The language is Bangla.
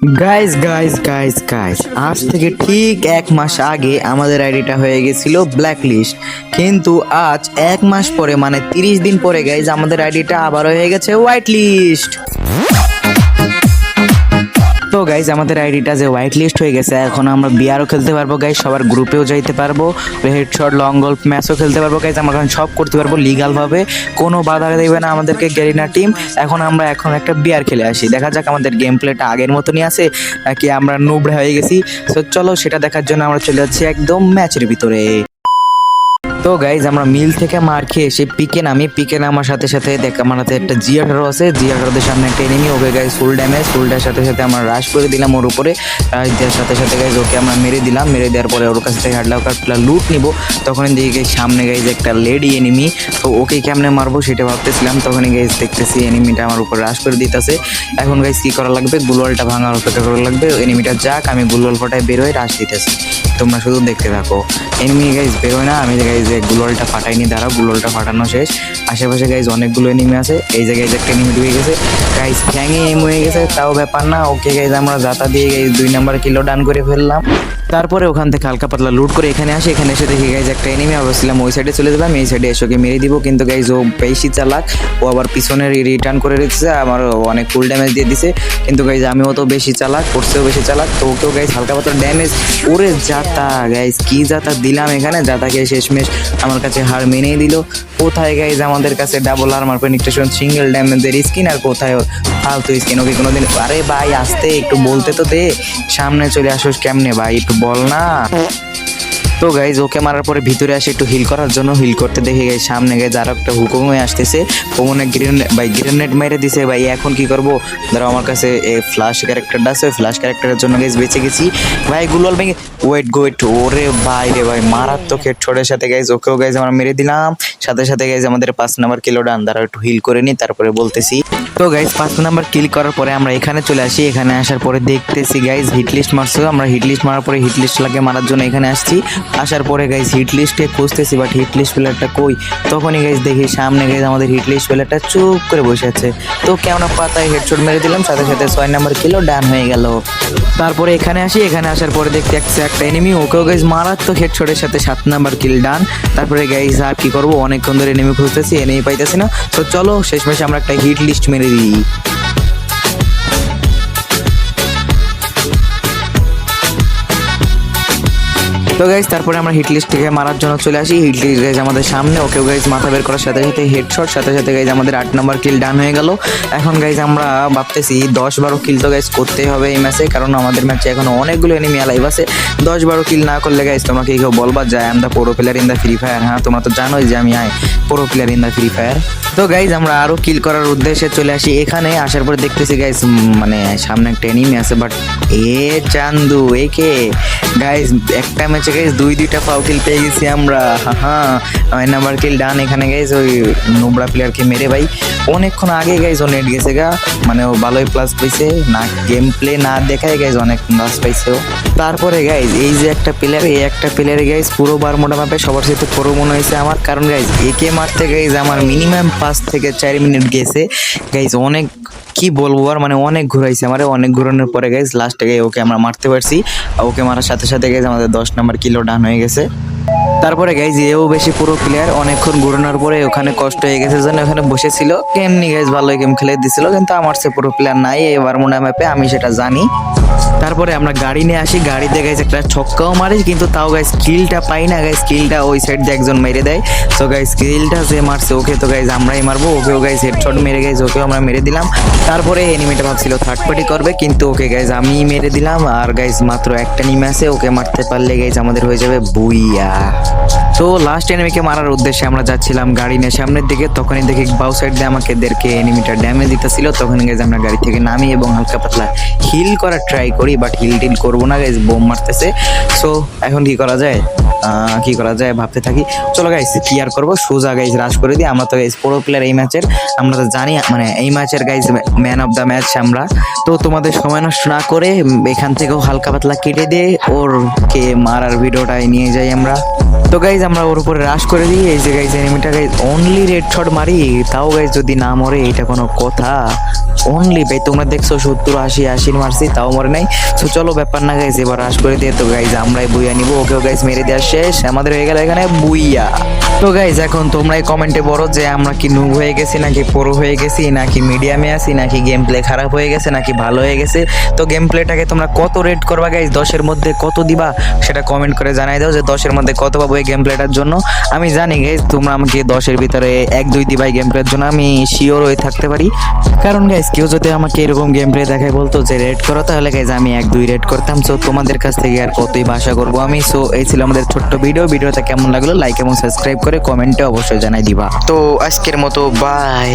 গাইস গাইস গাইস গাইস আজ থেকে ঠিক এক মাস আগে আমাদের আইডিটা হয়ে গেছিল ব্ল্যাক লিস্ট কিন্তু আজ এক মাস পরে মানে তিরিশ দিন পরে গাইজ আমাদের আইডিটা আবার হয়ে গেছে হোয়াইট লিস্ট গাইজ আমাদের আইডিটা যে হোয়াইট লিস্ট হয়ে গেছে, এখন আমরা বিয়ারও খেলতে পারব গাইজ সবার গ্রুপেও যাইতে পারব হেডশট লং গল্ফ ম্যাচও খেলতে পারব গাইজ আমরা এখন সব করতে পারব লিগালভাবে কোনো বাধা দেবে না আমাদেরকে গেরিনা টিম এখন আমরা এখন একটা বিয়ার খেলে আসি, দেখা যাক আমাদের গেম প্লেটা আগের মতনই আছে, নাকি আমরা নুবড়ে হয়ে গেছি। তো চলো সেটা দেখার জন্য আমরা চলে যাচ্ছি একদম ম্যাচের ভিতরে। তো গাইজ আমরা মিল থেকে মার খেয়ে এসে পিকে নামি, পিকে নামার সাথে সাথে দেখ হাতে একটা জি আঠারো আছে জি আঠারোদের সামনে একটা enemy okay guys full damage ফুলটার সাথে সাথে আমরা রাশ করে দিলাম ওর উপরে। রাশ দেওয়ার সাথে সাথে গাইজ ওকে আমরা মেরে দিলাম, মেরে দেওয়ার পরে ওর কাছ থেকে হাডলাও কাটলা লুট নিব। তখন দেখি সামনে গাইজ একটা লেডি এনিমি তো ওকে কেমনে মারবো সেটা ভাবতেছিলাম, তখনই গাইজ দেখতেছি এনিমিটা আমার উপর রাশ করে দিতেছে। এখন গাইজ কি করা লাগবে? গুলোয়ালটা ভাঙার অপেক্ষা করা লাগবে। এনিমিটা যাক, আমি গুলোয়াল ফটায় বেরোয় রাশ দিতেছি। তোমরা শুধু দেখতে থাকো। এনিমি গাইজ বেরোয় না, আমি গাইজ গুলোলটা ফাটাইনি দাঁড়াও, গুলোলটা ফাটানো শেষ। আশেপাশে গাইজ অনেকগুলো এনিমি আছে, এই জায়গায় যে একটা এনিমি ঢুকে গেছে। গাইজ ফ্যাঙে এম হয়ে গেছে, তাও ব্যাপার না ওকে গাইজ আমরা যাতা দিয়ে গাইজ দুই নাম্বার কিলো ডান করে ফেললাম। তারপরে ওখান থেকে হালকা পাতলা লুট করে এখানে আসি, এখানে এসে দেখি গাইজ একটা এনিমি ভাবছিলাম ওই সাইডে চলে যালাম এই সাইডে এসে ওকে মেরে দিব, কিন্তু গাইজ ও বেশি চালাক, ও আবার পিছনে রিটার্ন করে রেখেছে, আমার অনেক ফুল ড্যামেজ দিয়ে দিছে। কিন্তু গাইজ আমিও তো বেশি চালাক করছেও বেশি চালাক, তো ওকেও গাইজ হালকা পাতলা ড্যামেজ ওরে যাতা। গাইজ কি যাতা দিলাম এখানে, যাতাকে শেষমেশ আমার কাছে হার মেনেই দিল। কোথায় গাইজ আমাদের কাছে ডাবল আর্মার পেনিট্রেশন সিঙ্গেল ড্যামেজের স্কিন আর কোথায় ওর ফালতু স্কিন ওকে কোনোদিন আরে ভাই, আসতে একটু বলতে তো দে। সামনে চলে আসোস কেমনে ভাই? একটু বল না। তো গাইজ ওকে মারার পরে ভিতরে আসে একটু হিল করার জন্য হিল করতে দেখে গাই সামনে গাইজ আরও একটা হুকুম হয়ে আসতেছে। কোমনে গ্রেনেড ভাই গ্রেনেড মেরে দিছে ভাই, এখন কি করব? ধরো আমার কাছে ফ্ল্যাশ ক্যারেক্টারটা আছে ফ্ল্যাশ ক্যারেক্টারের জন্য গাইজ বেঁচে গেছি। ভাই গুলোল ভেঙে ওয়েট গোয়েট ওরে ভাই রে ভাই, মারাত্মক হেড ছোটের সাথে গাইজ ওকেও গাইজ আমরা মেরে দিলাম। সাথে সাথে গাইজ আমাদের পাঁচ নাম্বার কিলো ডান দ্বারা একটু হিল করে নিই, তারপরে বলতেছি। তো গাইজ পাঁচ নাম্বার কিল করার পরে আমরা এখানে চলে আসি। এখানে আসার পরে দেখতেছি গাইজ হিট লিস্ট মারছো। আমরা হিট লিস্ট মারার পরে হিট লিস্ট লাগে মারার জন্য এখানে আসছি। আসার পরে গাইজ হিট লিস্টে খুঁজতেছি বাট হিট লিস্ট প্লেয়ারটা কই? তখনই গাইজ দেখি সামনে গাইজ আমাদের হিট লিস্ট প্লেয়ারটা চুপ করে বসে আছে। তো কেমন পাতায় হেডশট মেরে দিলাম, সাথে সাথে ছয় নাম্বার কিলো ডান হয়ে গেল। তারপরে এখানে আসি, এখানে আসার পরে দেখতে একটা একটা এনিমি ওকেও গাইজ মারাত্মক হেডশটের সাথে সাত নাম্বার কিল ডান তারপরে গাইজ আর কি করব? অনেকক্ষণ ধরে এনিমি খুঁজতেছি এনিমি পাইতেছি না। তো চলো, শেষমেশে আমরা একটা হিট লিস্ট মেরে দিই। তো গাইজ তারপরে আমরা হিট লিস্ট থেকে মারার জন্য চলে আসি। হিট লিস্ট গাইজ আমাদের সামনে। ওকেও গাইজ মাথা বের করার সাথে সাথে হেডশট সাথে সাথে গাইজ আমাদের আট নম্বর কিল ডান হয়ে গেল। এখন গাইজ আমরা ভাবতেছি দশ বারো কিল তো গাইজ করতেই হবে এই ম্যাচে কারণ আমাদের ম্যাচে এখন অনেকগুলো এনিমি লাইভ আছে। দশ বারো কিল না করলে গাইজ তোমাকে কেউ বলবা যায় I'm the pro player in the Free Fire হ্যাঁ তোমরা তো জানোই যে আমি I pro player in the Free Fire তো গাইজ আমরা আরও কিল করার উদ্দেশ্যে চলে আসি। এখানে আসার পরে দেখতেছি গাইজ মানে সামনে একটা এনিমি আছে বাট এ চান্দু একে গাইজ একটা ম্যাচে গাইজ দুই, দুইটা ফাউ কিল পেয়ে গেছি আমরা। হ্যাঁ নয় নাম্বার কিল ডান এখানে গাইজ ওই নোবরা প্লেয়ারকে মেরে ভাই। অনেকক্ষণ আগে গাইজ ও নেট গেছে গা। মানে ও ভালোই প্লাস পাইছে। না গেম প্লে না দেখায় গাইজ অনেক প্লাস পাইছে ও। তারপরে গাইজ এই যে একটা প্লেয়ার এই একটা প্লেয়ারে গাইজ পুরো বার মোটা মাপে সবার সাথে পুরো মনে হয়েছে আমার। কারণ গাইজ একে মারতে গাইজ আমার মিনিমাম পাঁচ থেকে চার মিনিট গেছে। গাইজ অনেক কি বলব আর? মানে অনেক ঘুরাইছে আমার, অনেক ঘুরানোর পরে গেছে লাস্টে গিয়ে ওকে আমরা মারতে পারছি। ওকে মারার সাথে সাথে গেছে আমাদের দশ নম্বর কিলো ডান হয়ে গেছে। তারপরে গাইজ এও বেশি পুরো প্লেয়ার অনেকক্ষণ ঘুরানোর পরে ওখানে কষ্ট হয়ে গেছে জন্য ওখানে বসেছিল। কেমনি গাইজ ভালো গেম খেলে দিছিল, কিন্তু আমার সে পুরো প্লেয়ার নাই, এবার মনে ম্যাপে আমি সেটা জানি। তারপরে আমরা গাড়ি নিয়ে আসি। গাড়িতে গাইজ একটা ছক্কাও মারি, কিন্তু তাও গাইজ স্কিলটা পাই না। গাইজ স্কিলটা ওই সাইড দিয়ে একজন মেরে দেয়। তো গাইজ স্কিলটা যে মারছে, ওকে তো গাইজ আমরাই মারবো। ওকেও গাইজ হেডশট মেরে গাইজ ওকেও আমরা মেরে দিলাম। তারপরে এনিমিটা ভাবছিল থার্ড পার্টি করবে, কিন্তু ওকে গাইজ আমি মেরে দিলাম। আর গাইজ মাত্র একটা নিমে আছে, ওকে মারতে পারলে গাইজ আমাদের হয়ে যাবে বুইয়া। তো লাস্ট এনিমিকে মারার উদ্দেশ্যে আমরা যাচ্ছিলাম গাড়ি নিয়ে সামনের দিকে। তখনই দেখি বাউ সাইড দিয়ে আমাকে এদেরকে এনিমিটা ড্যামেজ দিতেছিল। তখন গেছে আমরা গাড়ি থেকে নামি এবং হালকা পাতলা হিল করার ট্রাই করি বাট হিল টিল করব না গাইজ বোম মারতেছে। সো এখন কি করা যায়? কি করা যায় ভাবতে থাকি। চলো গাইজ কি আর করব? সোজা গাইজ রাশ করে দিই। আমরা তো গাইজ পুরো প্লেয়ার এই ম্যাচের আমরা তো জানি মানে এই ম্যাচের guys man of the match আমরা। তো তোমাদের সময় নষ্ট না করে এখান থেকেও হালকা পাতলা কেটে দিয়ে ওর কে মারার ভিডিওটাই নিয়ে যাই আমরা। তো গাইজ আমরা ওর উপরে রাশ করে দিই, এই যে গাইজ এনিমিটা গাইজ অনলি রেড শট মারি, তাও গাইজ যদি না মরে, এটা কোনো কথা। অনলি ভাই, তোমরা দেখছ সত্তর, আশি, আশির মারছি, তাও মরে নাই। তো চলো ব্যাপার না গাইজ এবার রাশ করে দিয়ে তো গাইজ আমরাই বুইয়া নিবো, ওকেও গাইজ মেরে দেওয়া শেষ। আমাদের হয়ে গেল এখানে বুইয়া। তো গাইজ এখন তোমরাই কমেন্টে বলো যে আমরা কি নুব হয়ে গেছি, নাকি পুরো হয়ে গেছি, নাকি মিডিয়ামে আছি, নাকি গেম প্লে খারাপ হয়ে গেছে, নাকি ভালো হয়ে গেছে। তো গেম প্লেটাকে তোমরা কত রেট করবা গাইজ দশের মধ্যে কত দিবা, সেটা কমেন্ট করে জানাই দাও যে দশের মধ্যে কত পাবো এই গেম প্লেটার জন্য। আমি জানি গাইজ তোমরা আমাকে দশের ভিতরে এক, দুই দিবা এই গেম প্লের জন্য আমি শিওর হয়ে থাকতে পারি। কারণ গাইজ কেউ যদি আমাকে এরকম গেম প্লে দেখায় বলতো যে রেড করো, তাহলে গাইজ আমি এক, দুই রেড করতাম। সো তোমাদের কাছ থেকে আর কতই ভাষা করব আমি? সো এই ছিল আমাদের ছোট্ট ভিডিও ভিডিওটা কেমন লাগল লাইক এবং সাবস্ক্রাইব করে কমেন্টে অবশ্যই জানাই দিবা। তো, আজকের মতো বাই